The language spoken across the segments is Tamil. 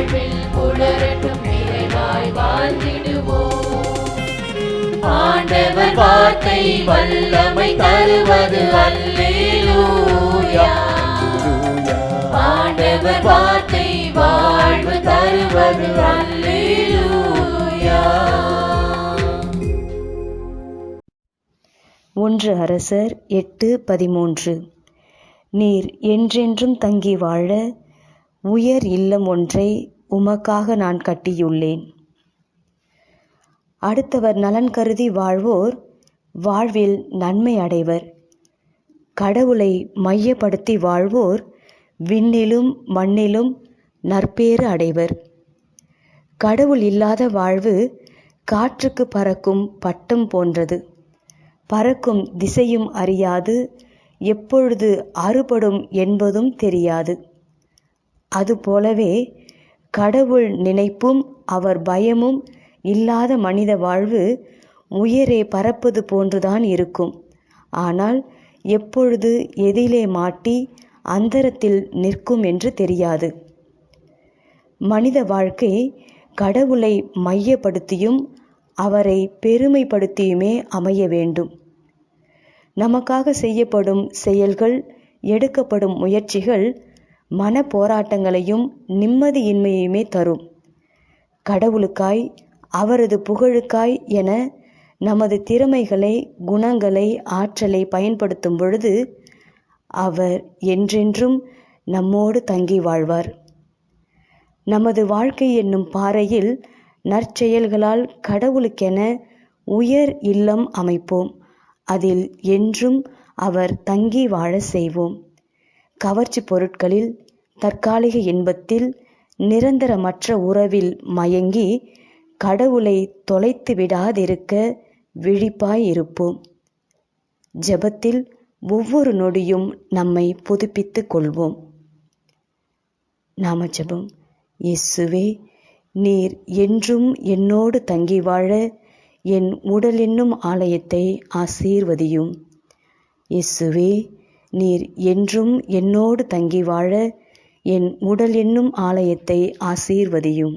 வாழ்வில் புலரட்டும் நிறைவாய் வாழ்ந்திடுவோம். ஆண்டவர் வார்த்தை வல்லமை தருவது அல்லேலூயா. ஆண்டவர் வார்த்தை வாழ்வு தருவது அல்லேலூயா. ஒன்று அரசர் எட்டு பதிமூன்று. நீர் என்றென்றும் தங்கி வாழ உயர் இல்லம் ஒன்றை உமக்காக நான் கட்டியுள்ளேன். அடுத்தவர் நலன் கருதி வாழ்வோர் வாழ்வில் நன்மை அடைவர். கடவுளை மையப்படுத்தி வாழ்வோர் விண்ணிலும் மண்ணிலும் நற்பேறு அடைவர். கடவுள் இல்லாத வாழ்வு காற்றுக்கு பறக்கும் பட்டம் போன்றது. பறக்கும் திசையும் அறியாது எப்பொழுது அறுபடும் என்பதும் தெரியாது. அதுபோலவே கடவுள் நினைப்பும் அவர் பயமும் இல்லாத மனித வாழ்வு உயரே பறப்பது போன்றுதான் இருக்கும். ஆனால் எப்பொழுது எதிலே மாட்டி அந்தரத்தில் நிற்கும் என்று தெரியாது. மனித வாழ்க்கை கடவுளை மையப்படுத்தியும் அவரை பெருமைப்படுத்தியுமே அமைய வேண்டும். நமக்காக செய்யப்படும் செயல்கள் எடுக்கப்படும் முயற்சிகள் மன போராட்டங்களையும் நிம்மதியின்மையுமே தரும். கடவுளுக்காய் அவரது புகழுக்காய் என நமது திறமைகளை குணங்களை ஆற்றலை பயன்படுத்தும் பொழுது அவர் என்றென்றும் நம்மோடு தங்கி வாழ்வார். நமது வாழ்க்கை என்னும் பாறையில் நற்செயல்களால் கடவுளுக்கென உயர் இல்லம் அமைப்போம். அதில் என்றும் அவர் தங்கி வாழ செய்வோம். கவர்ச்சி பொருட்களில் தற்காலிக இன்பத்தில் நிரந்தரமற்ற உறவில் மயங்கி கடவுளை தொலைத்து விடாதிருக்க விழிப்பாய் இருப்போம். ஜெபத்தில் ஒவ்வொரு நொடியும் நம்மை புதுப்பித்துக் கொள்வோம். நாம ஜெபம். இயேசுவே நீர் என்றும் என்னோடு தங்கி வாழ என் உடல் என்னும் ஆலயத்தை ஆசீர்வதியும். இயேசுவே நீர் என்றும் என்னோடு தங்கி வாழ என் உடல் என்னும் ஆலயத்தை ஆசீர்வதியும்.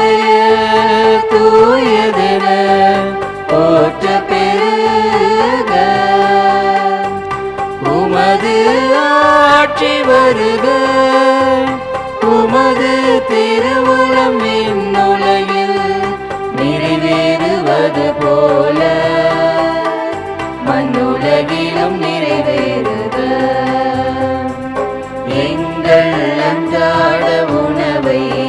பெயர் தூயதென போற்ற பெருக. உமது ஆட்சி வருக. உமது திருவுளம் விண்ணுலகில் நிறைவேறுவது போல. மண்ணுலகிலும் நிறைவேறுக. எங்கள் அன்றாட உணவை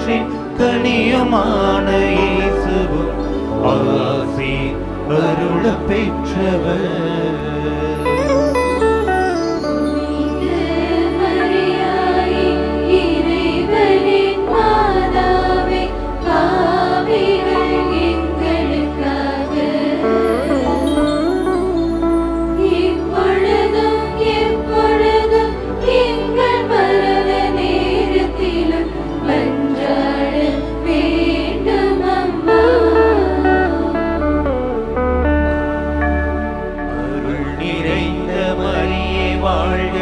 திருவயிற்றின் கனியமான இயேசுவும். ஆசி அருள பெற்றவர்.